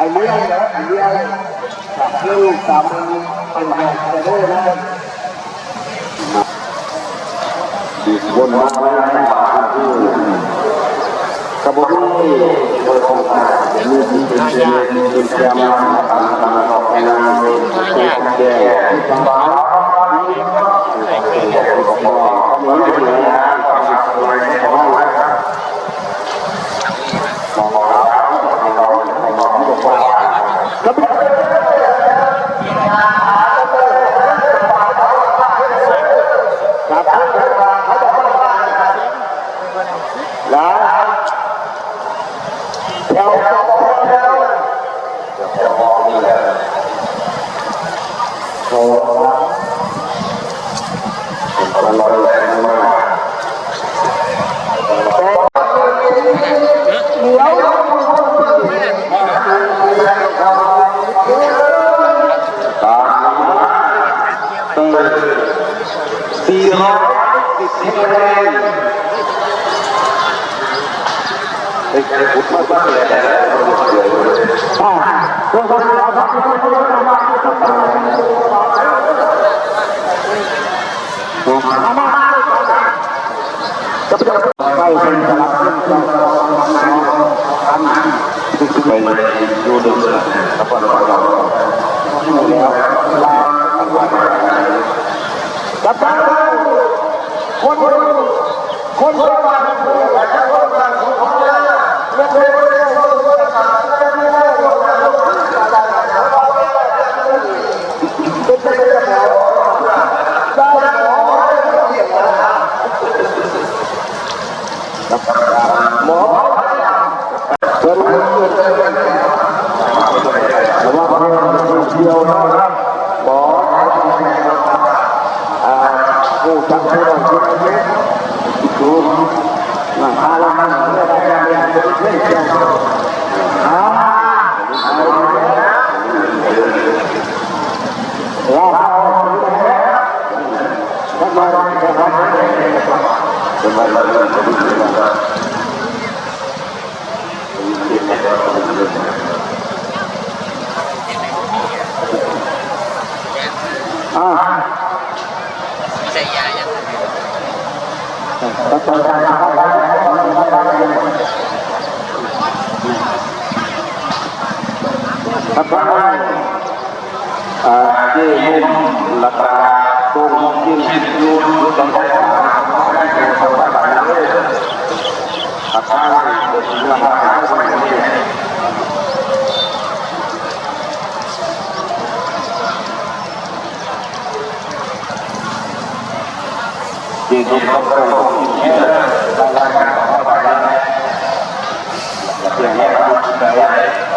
หาอย่างหัวไว้ครับไม่สูงเลยเพิ่นต่ำครับผมการรับฟังใจในไฟที่ดีเรื่องจำได้ไอ้เลี้ยงนะไอ้เลี้ยงกับลูกสามมือเป็นแรงจะได้นะดีคนมาแล้วนะที่กระบอกนี้โดยองค์การมีที่เป็นเชียร์เป็นเชียร์มาตามตามออกงานเป็นแก่สบาเหมือนกันนะความสุขสบายของเราครับมองเรามองเรามองเราบอกว่าแล้วครับแล้วแถวแถวแถวแถวนี่แหละ โเป็นสลับเป็นสลับไปดูดึงแล้วก็เราเราแล้วจับตาคนคนคนคนคนหมอเป็นแต่ว่าเที่ยวนะครับหมออ่าผู้จับผู้ต้องคิดเยอะดูนะพาเราเรื่องอะไรเรื่องเรื่องเรื่องอ่าเราทำมาทำมาทำมา อ่า ใส่ยาอย่าง ประสบการณ์ครับครับอ่าที่มุมราคาตรงที่อยู่ตรงนี้ครับครับที่ทุกคนต้องการต่อไปเพียงแค่รู้ใจ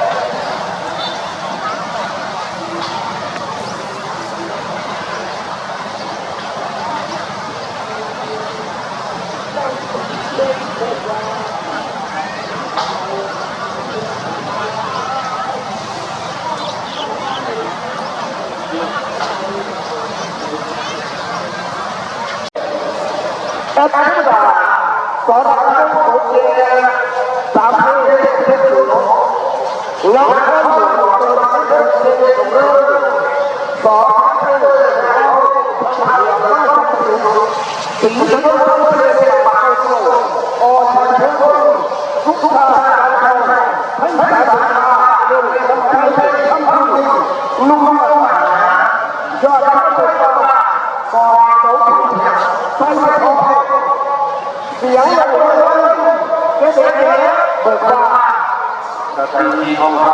แต่ธรรม เราเข้าสู่ตัวเราเพศเพศของเราสอนเพศแล้วทำให้เราถึงถึงเรามาเข้าโอ้ฉันเชื่อทุกทางการทำให้สายตาเรื่องทำให้เพศทำให้ลุงมายอดการศึกษาก่อนโตใส่ทองเสียงเลยเด็กเบิกว่าตะตี ทองค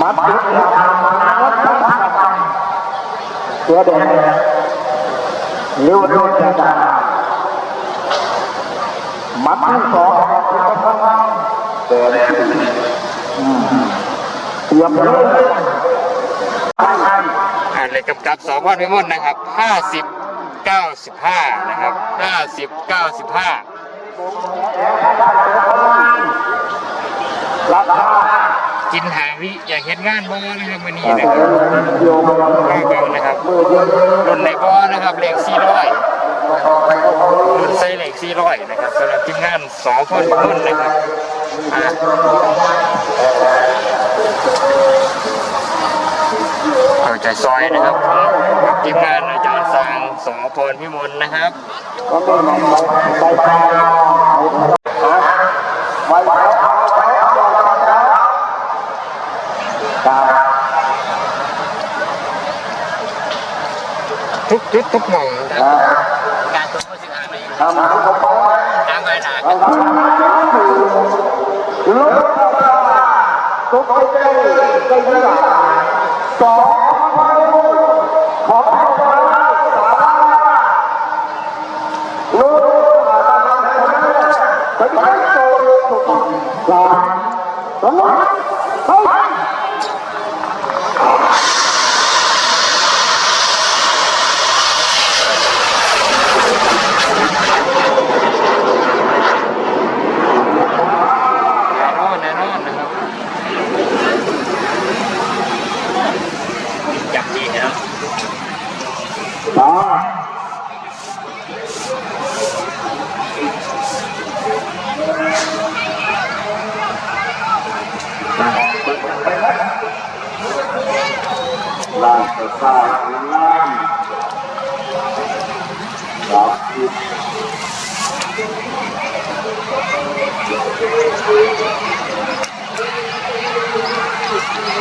มัดจุดยาวมัดทั้งคำเสือแดงเลี้ยวโดนจัดมัดทั้งสองเตรียมเลยอ่าเลยกับกับสองพันพิมลนะครับห้าสิบเก้าสิบห้านะครับห้าสิบเก้าสิบห้า ราคากินหาวิอยากเห็นงานบ่นะครับวันนี้นะครับโยมรอบเบิ่งนะครับรุ่นในบ่นะครับเลข400รุ่นไซเลข400นะครับสำหรับทีมงานสองคนรุ่นนะครับอะเข้าใจซอยนะครับกับทีมงานอาจารย์สางสอพรพิมลนะครับก็ไม่นำไปไปไว้ไว้เอาไว้เอาตา ทุกจุดทุกหม่อง ตา การตัวผู้สื่อข่าวใน ทำให้เขาไป ทางไปหนา เอาทำลูกตกใจใจใจสองขอพระสาลูกมาตามไปไปโตสามสองเฮ้ย แน่นอนแน่นอนนะครับจับดีนะครับ ต่อ ลาสตาน้ำรับผิด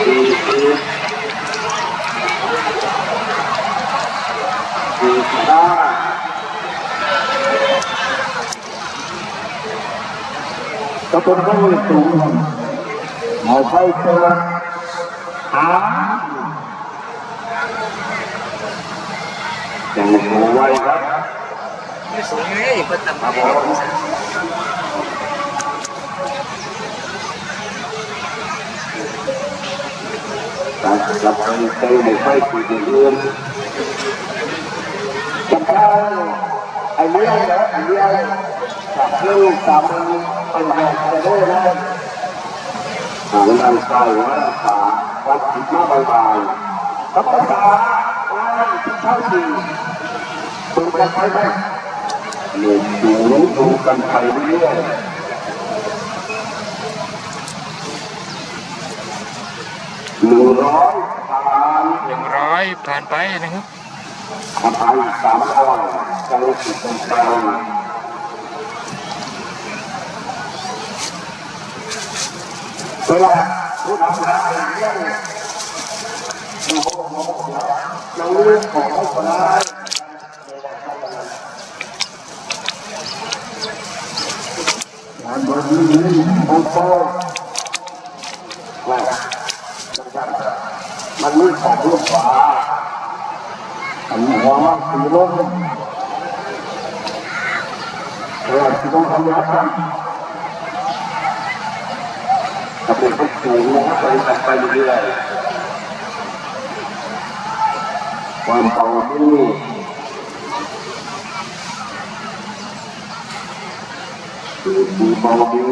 ดีดีดีได้ก็เป็นผู้สูงเอาไปเจอหาอย่างหัวไว้ครับไม่สูงเลยเพิ่นตำครับผมกา รรับไปเจอในไฟสีเรือนจำได้ไอ้เลี้ยงนะไอ้เลี้ยงกับลูกสามมือเป็นแข้ายว่าขาวัดจิตมาบายๆกับภาษาว่านที่เท่าทีดูกันไปไหมเรียนดูดูกันไปเรื่อยหนึ่งร้อยผ่านหนึ่งร้อยผ่านไปนะครับทำไปสามร้อยใจติดตรงใจเวลาพูดทำงานเรื่อง เราเรื่องของเขาคนร้ายงานบริเวณโอ้โหว่ามันมีของลูกฟ้าอันหัวมันสีลมเราต้องทำยักษ์กับเด็กก็สูงไปไปเรื่อย ความเบาที่คือดีเบาดี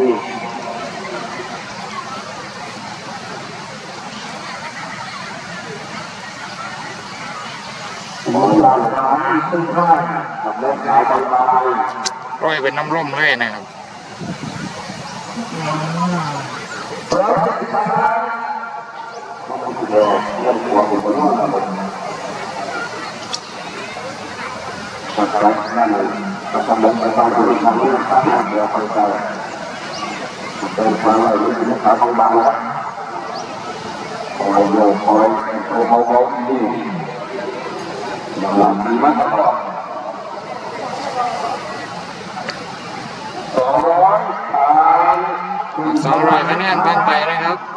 หมองหลังขาขึ้นข้างกับเล็บขายบางๆร้อยเป็นน้ำร่มเลยนะครับแล้วจะไปทำอะไรมันต้องเดินเรื่องหัวผมก็รู้นะผมถ้าใครนั่นเลยถ้าทำแบบไม่ต้องดูทำ เรื่องทำงานเดี๋ยวคอยใจเป็นทางอะไรรู้สึกขาบางๆแล้วคอยโยคอยโอ้โหดีอย่างหลังดีมากตลอดสองร้อยแนนผ่านไปนะครับมางร้องไปดูกับไปนั่งมาหาวันเราด้านในที่ที่เราต้องด้วยพระไอ้จับ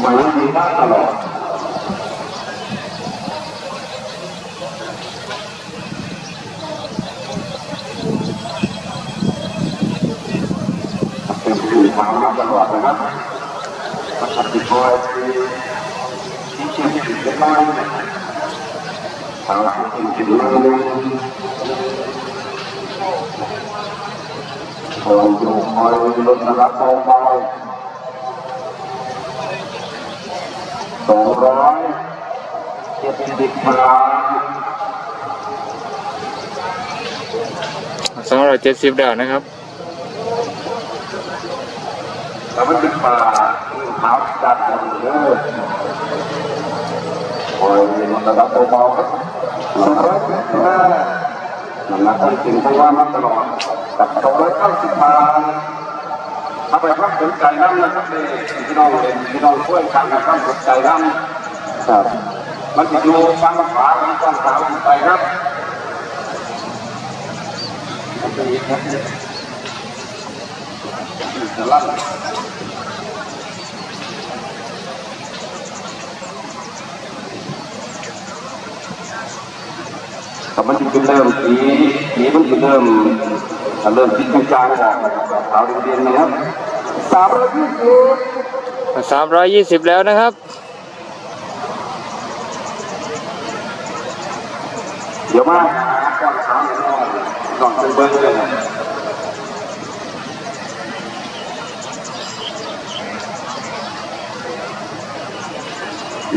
ไหมดีมากตลอดเป็นผู้ทำมาตลอดนะครับปฏิบัติที่เชื่อถือได้ทางที่ถือเลยคอยอยู่คอยลดระดับเบาๆ สองร้อยเจ็ดสิบพลังสองร้อยเจ็ดสิบดาวนะครับแล้วมันเป็นป่าขาจัดเลยเด้อคอยลดระดับเบาๆครับสองร้อยเจ็ดสิบห้าน้ำหนักที่ถึงเพราะว่ามันตลอดกับสองร้อยเก้าสิบบาท ถ้าไปพักสนใจน้ำนะครับพี่น้องเลยพี่น้องช่วยกันนะครับสนใจน้ำครับ มันจะดูฟังขวาฟังฟังขวาไปครับจะลั่นแต่มันจะเริ่มสีสีมันจะเริ่ม เริ่มสีจางๆออกขาวเรียนๆนะครับสามร้อยยี่สิบสามร้อยยี่สิบแล้วนะครับเดี๋ยวมาก่อนสามก่อนเป็นเบอร์เลย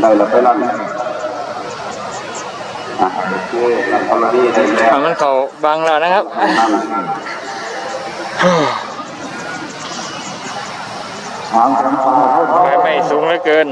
ได้แล้วไปลั่นอะโอเคลั่นพอลดีได้แล้ว อะมันเขาบางแล้วนะครับทางของฟ้าไม่ไม่สูงเหลือเกิน